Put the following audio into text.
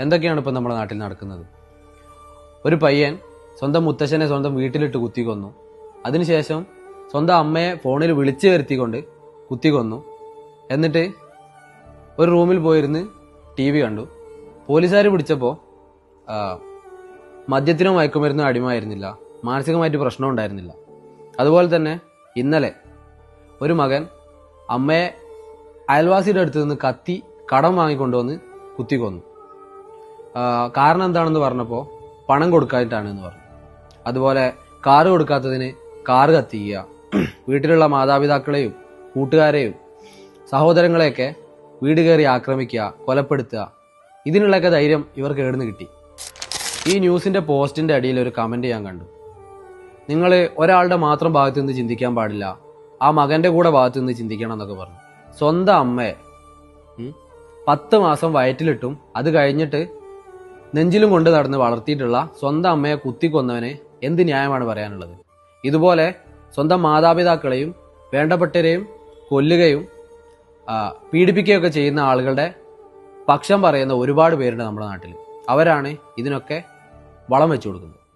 എന്തൊക്കെയാണ് ഇപ്പം നമ്മുടെ നാട്ടിൽ നടക്കുന്നത്? ഒരു പയ്യൻ സ്വന്തം മുത്തശ്ശനെ സ്വന്തം വീട്ടിലിട്ട് കുത്തിക്കൊന്നു അതിനുശേഷം സ്വന്തം അമ്മയെ ഫോണിൽ വിളിച്ചു വരുത്തിക്കൊണ്ട് കുത്തിക്കൊന്നു എന്നിട്ട് ഒരു റൂമിൽ പോയിരുന്ന് ടി വി കണ്ടു. പോലീസുകാർ പിടിച്ചപ്പോൾ മദ്യത്തിനോ മയക്കുമരുന്നോ അടിമയായിരുന്നില്ല. മാനസികമായിട്ട് പ്രശ്നം ഉണ്ടായിരുന്നില്ല. അതുപോലെ തന്നെ ഇന്നലെ ഒരു മകൻ അമ്മയെ അയൽവാസിയുടെ അടുത്ത് നിന്ന് കത്തി കടം വാങ്ങിക്കൊണ്ടുവന്ന് കുത്തിക്കൊന്നു കാരണം എന്താണെന്ന് പറഞ്ഞപ്പോൾ പണം കൊടുക്കാനായിട്ടാണ് എന്ന് പറഞ്ഞു. അതുപോലെ കാറ് കൊടുക്കാത്തതിന് കാറ് കത്തിക്കുക വീട്ടിലുള്ള മാതാപിതാക്കളെയും കൂട്ടുകാരെയും സഹോദരങ്ങളെയൊക്കെ വീട് കയറി ആക്രമിക്കുക കൊലപ്പെടുത്തുക ഇതിനുള്ളൊക്കെ ധൈര്യം ഇവർക്ക് എവിടുന്ന് കിട്ടി? ഈ ന്യൂസിന്റെ പോസ്റ്റിന്റെ അടിയിൽ ഒരു കമന്റ് ഞാൻ കണ്ടു. നിങ്ങൾ ഒരാളുടെ മാത്രം ഭാഗത്തു നിന്ന് ചിന്തിക്കാൻ പാടില്ല ആ മകന്റെ കൂടെ ഭാഗത്തു നിന്ന് ചിന്തിക്കണം എന്നൊക്കെ പറഞ്ഞു. സ്വന്തം അമ്മയെ പത്ത് മാസം വയറ്റിലിട്ടും അത് കഴിഞ്ഞിട്ട് നെഞ്ചിലും കൊണ്ട് നടന്ന് വളർത്തിയിട്ടുള്ള സ്വന്തം അമ്മയെ കുത്തിക്കൊന്നവനെ എന്ത് ന്യായമാണ് പറയാനുള്ളത്? ഇതുപോലെ സ്വന്തം മാതാപിതാക്കളെയും വേണ്ടപ്പെട്ടവരെയും കൊല്ലുകയും പീഡിപ്പിക്കുകയൊക്കെ ചെയ്യുന്ന ആളുകളുടെ പക്ഷം പറയുന്ന ഒരുപാട് പേരുണ്ട് നമ്മുടെ നാട്ടിൽ അവരാണ് ഇതിനൊക്കെ വളം വെച്ചു കൊടുക്കുന്നത്.